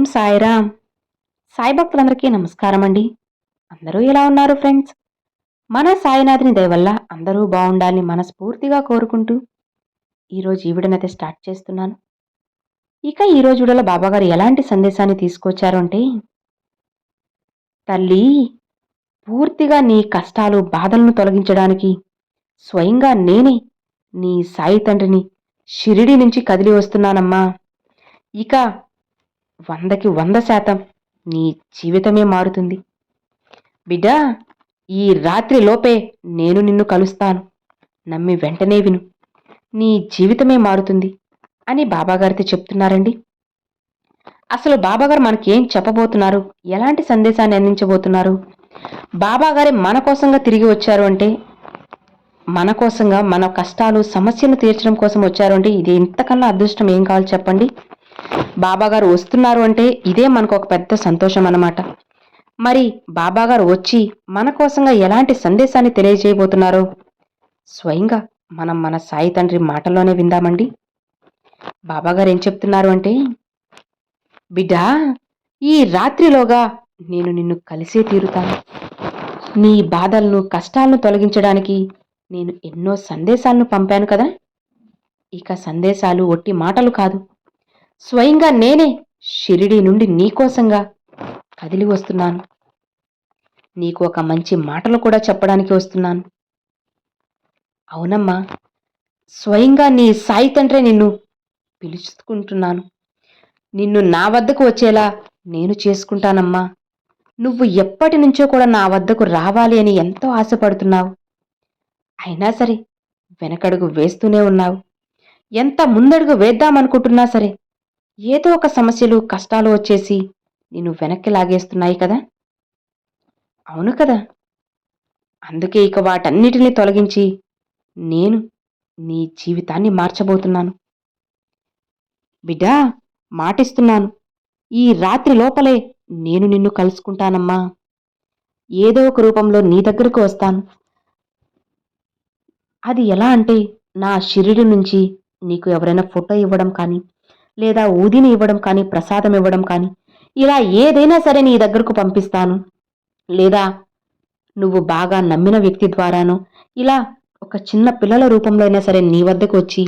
ఓం సాయిరామ్. సాయి భక్తులందరికీ నమస్కారం అండి అందరూ ఎలా ఉన్నారు ఫ్రెండ్స్? మన సాయినాథుని దయవల్ల అందరూ బాగుండాలని మనస్ఫూర్తిగా కోరుకుంటూ ఈరోజు ఈ విడనైతే స్టార్ట్ చేస్తున్నాను. ఇక ఈరోజు విడలో బాబాగారు ఎలాంటి సందేశాన్ని తీసుకొచ్చారు అంటే తల్లి పూర్తిగా నీ కష్టాలు బాధలను తొలగించడానికి స్వయంగా నేనే నీ సాయి తండ్రిని షిరిడి నుంచి కదిలి వస్తున్నానమ్మా. ఇక వందకి వంద శాతం నీ జీవితమే మారుతుంది. బిడ్డా ఈ రాత్రి లోపే నేను నిన్ను కలుస్తాను. నమ్మి వెంటనే విను. నీ జీవితమే మారుతుంది అని బాబాగారితో చెప్తున్నారండి. అసలు బాబాగారు మనకేం చెప్పబోతున్నారు? ఎలాంటి సందేశాన్ని అందించబోతున్నారు? బాబాగారే మన కోసంగా తిరిగి వచ్చారు అంటే మన కోసంగా మన కష్టాలు సమస్యలు తీర్చడం కోసం వచ్చారు అంటే ఇది ఇంతకన్నా అదృష్టం. ఏం కావాలి చెప్పండి? బాబాగారు వస్తున్నారు అంటే ఇదే మనకు ఒక పెద్ద సంతోషం అన్నమాట. మరి బాబాగారు వచ్చి మన కోసంగా ఎలాంటి సందేశాన్ని తెలియజేయబోతున్నారో? స్వయంగా మనం మన సాయి తండ్రి మాటల్లోనే విందామండి. బాబాగారు ఏం చెప్తున్నారు అంటే బిడ్డా ఈ రాత్రిలోగా నేను నిన్ను కలిసే తీరుతాను నీ బాధలను కష్టాలను తొలగించడానికి నేను ఎన్నో సందేశాలను పంపాను కదా. ఇక సందేశాలు ఒట్టి మాటలు కాదు. స్వయంగా నేనే షిరిడి నుండి నీకోసంగా కదిలి వస్తున్నాను. నీకు ఒక మంచి మాటలు కూడా చెప్పడానికి వస్తున్నాను. అవునమ్మా స్వయంగా నీ సాయి తండ్రే నిన్ను పిలుచుకుంటున్నాను. నిన్ను నా వద్దకు వచ్చేలా నేను చేసుకుంటానమ్మా. నువ్వు ఎప్పటి నుంచో కూడా నా వద్దకు రావాలి అని ఎంతో ఆశపడుతున్నావు. అయినా సరే వెనకడుగు వేస్తూనే ఉన్నావు. ఎంత ముందడుగు వేద్దామనుకుంటున్నా సరే ఏదో ఒక సమస్యలు కష్టాలు వచ్చేసి నిన్ను వెనక్కి లాగేస్తున్నాయి కదా? అవును కదా. అందుకే ఇక వాటన్నిటిని తొలగించి నేను నీ జీవితాన్ని మార్చబోతున్నాను. బిడ్డా మాటిస్తున్నాను. ఈ రాత్రి లోపలే నేను నిన్ను కలుసుకుంటానమ్మా. ఏదో ఒక రూపంలో నీ దగ్గరకు వస్తాను. అది ఎలా అంటే నా శరీరం నుంచి నీకు ఎవరైనా ఫోటో ఇవ్వడం కానీ లేదా ఊదిని ఇవ్వడం కానీ ప్రసాదం ఇవ్వడం కానీ ఇలా ఏదైనా సరే నీ దగ్గరకు పంపిస్తాను. లేదా నువ్వు బాగా నమ్మిన వ్యక్తి ద్వారాను ఇలా ఒక చిన్న పిల్లల రూపంలో అయినా సరే నీ వద్దకు వచ్చి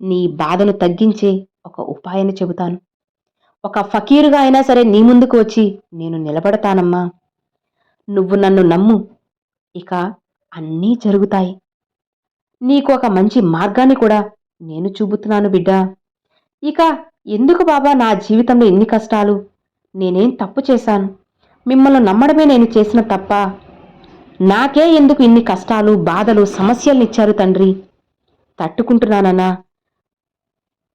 నీ బాధను తగ్గించే ఒక ఉపాయాన్ని చెబుతాను. ఒక ఫకీరుగా అయినా సరే నీ ముందుకు వచ్చి నేను నిలబడతానమ్మా. నువ్వు నన్ను నమ్ము. ఇక అన్నీ జరుగుతాయి. నీకు ఒక మంచి మార్గాన్ని కూడా నేను చూపుతున్నాను బిడ్డా. ఇక ఎందుకు బాబా నా జీవితంలో ఇన్ని కష్టాలు? నేనేం తప్పు చేశాను? మిమ్మల్ని నమ్మడమే నేను చేసిన తప్ప. నాకే ఎందుకు ఇన్ని కష్టాలు బాధలు సమస్యలు ఇచ్చారు తండ్రి? తట్టుకుంటున్నానన్నా.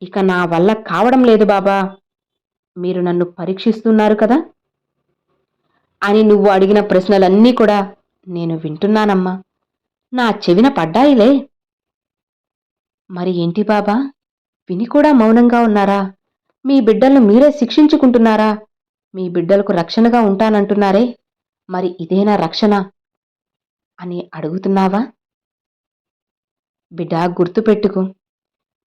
ఇక నా వల్ల కావడం లేదు బాబా. మీరు నన్ను పరీక్షిస్తున్నారు కదా? అని నువ్వు అడిగిన ప్రశ్నలన్నీ కూడా నేను వింటున్నానమ్మా. నా చెవిన పడ్డాయిలే. మరి ఏంటి బాబా? విని కూడా మౌనంగా ఉన్నారా? మీ బిడ్డలను మీరే శిక్షించుకుంటున్నారా? మీ బిడ్డలకు రక్షణగా ఉంటానంటున్నారే? మరి ఇదేనా రక్షణ? అని అడుగుతున్నావా? బిడ్డ గుర్తుపెట్టుకు.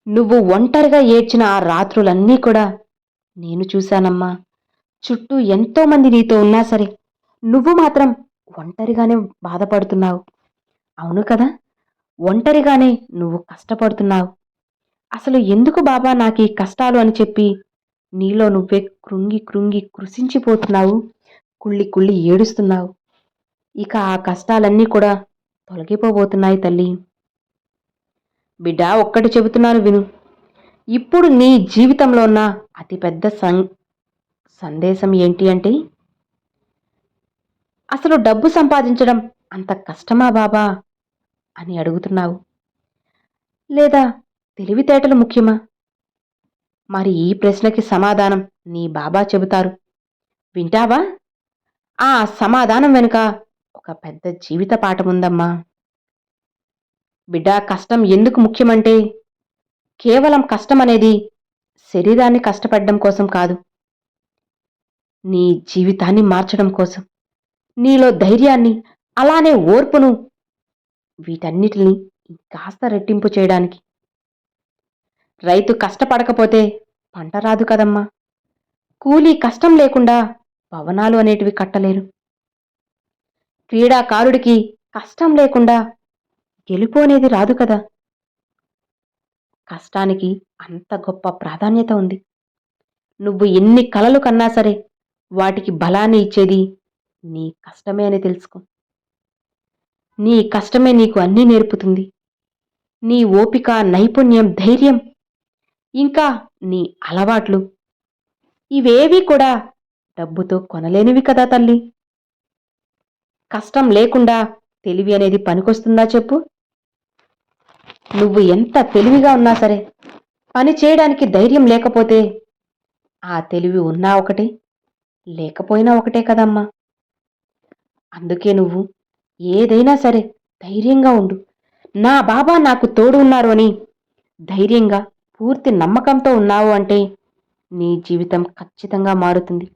నువ్వు ఒంటరిగా ఏడ్చిన ఆ రాత్రులన్నీ కూడా నేను చూశానమ్మా. చుట్టూ ఎంతోమంది నీతో ఉన్నా సరే నువ్వు మాత్రం ఒంటరిగానే బాధపడుతున్నావు. అవును కదా? ఒంటరిగానే నువ్వు కష్టపడుతున్నావు. అసలు ఎందుకు బాబా నాకు ఈ కష్టాలు అని చెప్పి నీలో నువ్వే కృంగి కృంగి కృషించిపోతున్నావు కుళ్ళి కుళ్ళి ఏడుస్తున్నావు. ఇక ఆ కష్టాలన్నీ కూడా తొలగిపోబోతున్నాయి తల్లి. బిడ్డ ఒక్కటి చెబుతున్నాను విను. ఇప్పుడు నీ జీవితంలో ఉన్న అతిపెద్ద సం సందేశం ఏంటి అంటే అసలు డబ్బు సంపాదించడం అంత కష్టమా బాబా అని అడుగుతున్నావు. లేదా తెలివితేటలు ముఖ్యమా? మరి ఈ ప్రశ్నకి సమాధానం నీ బాబా చెబుతారు. వింటావా? ఆ సమాధానం వెనుక ఒక పెద్ద జీవిత పాఠముందమ్మా బిడ్డ కష్టం ఎందుకు ముఖ్యమంటే కేవలం కష్టం అనేది శరీరాన్ని కష్టపడడం కోసం కాదు. నీ జీవితాన్ని మార్చడం కోసం నీలో ధైర్యాన్ని అలానే ఓర్పును వీటన్నిటిని కాస్త రెట్టింపు చేయడానికి రైతు కష్టపడకపోతే పంట రాదు కదమ్మా. కూలీ కష్టం లేకుండా భవనాలు అనేటివి కట్టలేరు. క్రీడాకారుడికి కష్టం లేకుండా గెలుపు అనేది రాదు కదా. కష్టానికి అంత గొప్ప ప్రాధాన్యత ఉంది. నువ్వు ఎన్ని కలలు కన్నా సరే వాటికి బలాన్ని ఇచ్చేది నీ కష్టమే అని తెలుసుకో. నీ కష్టమే నీకు అన్నీ నేర్పుతుంది. నీ ఓపిక నైపుణ్యం ధైర్యం ఇంకా నీ అలవాట్లు. ఇవేవీ కూడా డబ్బుతో కొనలేనివి కదా తల్లి. కష్టం లేకుండా తెలివి అనేది పనికొస్తుందా చెప్పు? నువ్వు ఎంత తెలివిగా ఉన్నా సరే పని చేయడానికి ధైర్యం లేకపోతే ఆ తెలివి ఉన్నా ఒకటే లేకపోయినా ఒకటే కదమ్మా. అందుకే నువ్వు ఏదైనా సరే ధైర్యంగా ఉండు. నా బాబా నాకు తోడు ఉన్నారు అని ధైర్యంగా పూర్తి నమ్మకంతో ఉన్నావు అంటే నీ జీవితం ఖచ్చితంగా మారుతుంది.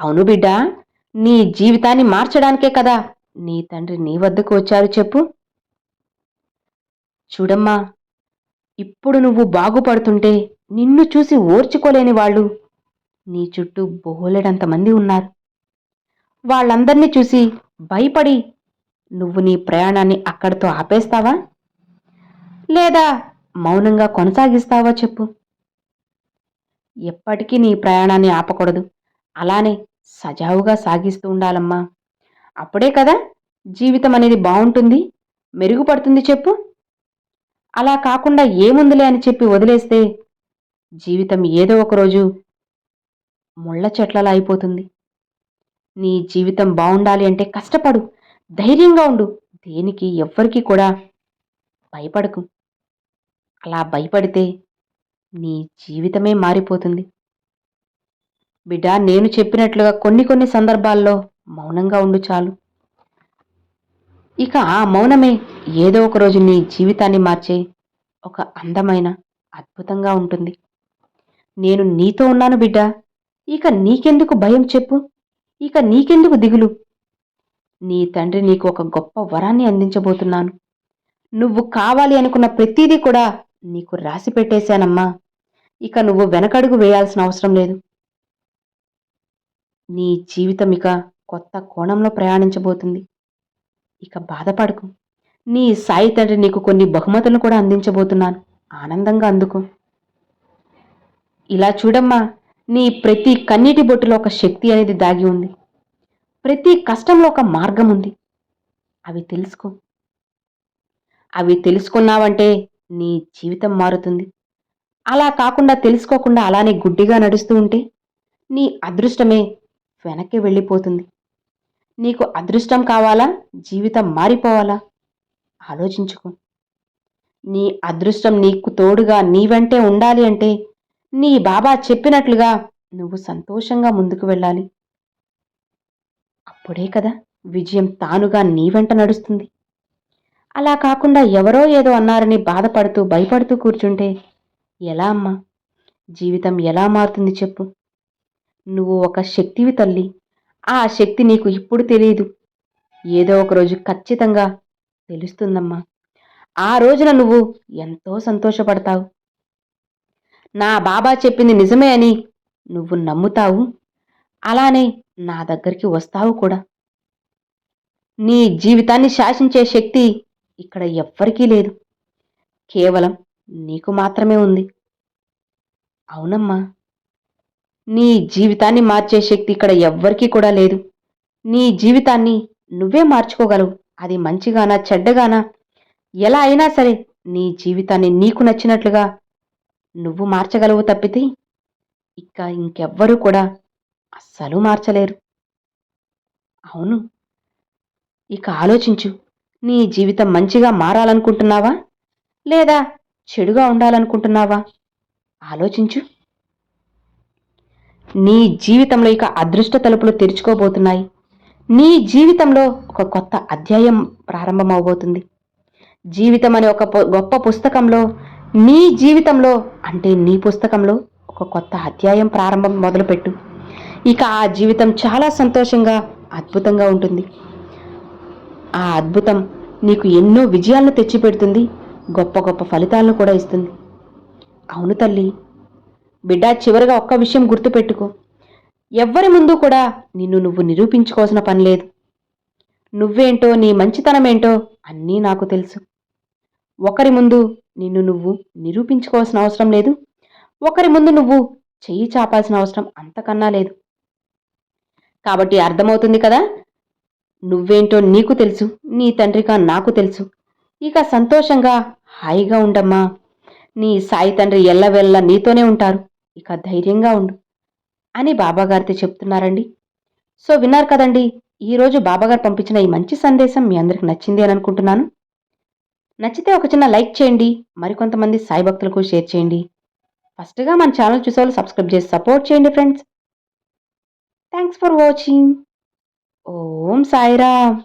అవును బిడ్డ నీ జీవితాన్ని మార్చడానికే కదా నీ తండ్రి నీ వద్దకు వచ్చారు చెప్పు. చూడమ్మా ఇప్పుడు నువ్వు బాగుపడుతుంటే నిన్ను చూసి ఓర్చుకోలేని వాళ్ళు నీ చుట్టూ బోలెడంత మంది ఉన్నారు. వాళ్ళందర్నీ చూసి భయపడి నువ్వు నీ ప్రయాణాన్ని అక్కడితో ఆపేస్తావా? లేదా మౌనంగా కొనసాగిస్తావా చెప్పు. ఎప్పటికీ నీ ప్రయాణాన్ని ఆపకూడదు. అలానే సజావుగా సాగిస్తూ ఉండాలమ్మా. అప్పుడే కదా జీవితం అనేది బాగుంటుంది మెరుగుపడుతుంది చెప్పు. అలా కాకుండా ఏముందిలే అని చెప్పి వదిలేస్తే జీవితం ఏదో ఒక రోజు ముళ్ళ చెట్లలా అయిపోతుంది. నీ జీవితం బాగుండాలి అంటే కష్టపడు ధైర్యంగా ఉండు. దేనికి ఎవ్వరికీ కూడా భయపడకు. అలా భయపడితే నీ జీవితమే మారిపోతుంది. బిడ్డ నేను చెప్పినట్లుగా కొన్ని కొన్ని సందర్భాల్లో మౌనంగా ఉండు చాలు. ఇక ఆ మౌనమే ఏదో ఒక రోజు నీ జీవితాన్ని మార్చే ఒక అందమైన అద్భుతంగా ఉంటుంది. నేను నీతో ఉన్నాను బిడ్డ. ఇక నీకెందుకు భయం చెప్పు. ఇక నీకెందుకు దిగులు. నీ తండ్రి నీకు ఒక గొప్ప వరాన్ని అందించబోతున్నాను. నువ్వు కావాలి అనుకున్న ప్రతిదీ కూడా నీకు రాసి పెట్టేశానమ్మా. ఇక నువ్వు వెనకడుగు వేయాల్సిన అవసరం లేదు. నీ జీవితం ఇక కొత్త కోణంలో ప్రయాణించబోతుంది. ఇక బాధపడకు. నీ సాయి తండ్రి నీకు కొన్ని బహుమతులను కూడా అందించబోతున్నాను. ఆనందంగా అందుకో. ఇలా చూడమ్మా నీ ప్రతి కన్నీటి బొట్టులో ఒక శక్తి అనేది దాగి ఉంది. ప్రతి కష్టంలో ఒక మార్గం ఉంది. అవి తెలుసుకో. అవి తెలుసుకున్నావంటే నీ జీవితం మారుతుంది. అలా కాకుండా తెలుసుకోకుండా అలానే గుడ్డిగా నడుస్తూ ఉంటే నీ అదృష్టమే వెనక్కి వెళ్ళిపోతుంది. నీకు అదృష్టం కావాలా? జీవితం మారిపోవాలా? ఆలోచించుకో. నీ అదృష్టం నీకు తోడుగా నీ వెంటే ఉండాలి అంటే నీ బాబా చెప్పినట్లుగా నువ్వు సంతోషంగా ముందుకు వెళ్ళాలి. అప్పుడే కదా విజయం తానుగా నీ వెంట నడుస్తుంది. అలా కాకుండా ఎవరో ఏదో అన్నారని బాధపడుతూ భయపడుతూ కూర్చుంటే ఎలా అమ్మా? జీవితం ఎలా మారుతుంది చెప్పు. నువ్వు ఒక శక్తివి తల్లి. ఆ శక్తి నీకు ఇప్పుడు తెలియదు ఏదో ఒక రోజు ఖచ్చితంగా తెలుస్తుందమ్మా. ఆ రోజున నువ్వు ఎంతో సంతోషపడతావు. నా బాబా చెప్పింది నిజమే అని నువ్వు నమ్ముతావు. అలానే నా దగ్గరికి వస్తావు కూడా. నీ జీవితాన్ని శాసించే శక్తి ఇక్కడ ఎవ్వరికీ లేదు. కేవలం నీకు మాత్రమే ఉంది. అవునమ్మా. నీ జీవితాన్ని మార్చే శక్తి ఇక్కడ ఎవ్వరికీ కూడా లేదు. నీ జీవితాన్ని నువ్వే మార్చుకోగలవు. అది మంచిగానా చెడ్డగానా? ఎలా అయినా సరే నీ జీవితాన్ని నీకు నచ్చినట్లుగా నువ్వు మార్చగలవు తప్పితే ఇక ఇంకెవ్వరూ కూడా అస్సలు మార్చలేరు. అవును. ఇక ఆలోచించు. నీ జీవితం మంచిగా మారాలనుకుంటున్నావా? లేదా చెడుగా ఉండాలనుకుంటున్నావా? ఆలోచించు. నీ జీవితంలో ఇక అదృష్ట తలుపులు తెరుచుకోబోతున్నాయి. నీ జీవితంలో ఒక కొత్త అధ్యాయం ప్రారంభమవబోతుంది. జీవితం అనే ఒక గొప్ప పుస్తకంలో నీ జీవితంలో అంటే నీ పుస్తకంలో ఒక కొత్త అధ్యాయం ప్రారంభం మొదలుపెట్టు. ఇక ఆ జీవితం చాలా సంతోషంగా అద్భుతంగా ఉంటుంది. ఆ అద్భుతం నీకు ఎన్నో విజయాలను తెచ్చిపెడుతుంది గొప్ప గొప్ప ఫలితాలను కూడా ఇస్తుంది. అవును తల్లి బిడ్డ చివరిగా ఒక్క విషయం గుర్తుపెట్టుకో. ఎవ్వరి ముందు కూడా నిన్ను నువ్వు నిరూపించుకోవాల్సిన పని లేదు. నువ్వేంటో నీ మంచితనమేంటో అన్నీ నాకు తెలుసు. ఒకరి ముందు నిన్ను నువ్వు నిరూపించుకోవాల్సిన అవసరం లేదు. ఒకరి ముందు నువ్వు చెయ్యి చాపాల్సిన అవసరం అంతకన్నా లేదు. కాబట్టి అర్థమవుతుంది కదా నువ్వేంటో నీకు తెలుసు నీ తండ్రిగా నాకు తెలుసు. ఇక సంతోషంగా హాయిగా ఉండమ్మా. నీ సాయి తండ్రి ఎల్లవెల్ల నీతోనే ఉంటారు. ఇక ధైర్యంగా ఉండు అని బాబాగారితో చెప్తున్నారండి. సో విన్నారు కదండి ఈరోజు బాబాగారు పంపించిన ఈ మంచి సందేశం మీ అందరికి నచ్చింది అని అనుకుంటున్నాను. నచ్చితే ఒక చిన్న లైక్ చేయండి మరికొంతమంది సాయి భక్తులకు షేర్ చేయండి. ఫస్ట్గా మన ఛానల్ చూసేవాళ్ళు సబ్స్క్రైబ్ చేసి సపోర్ట్ చేయండి friends. Thanks for watching. Om Sairam.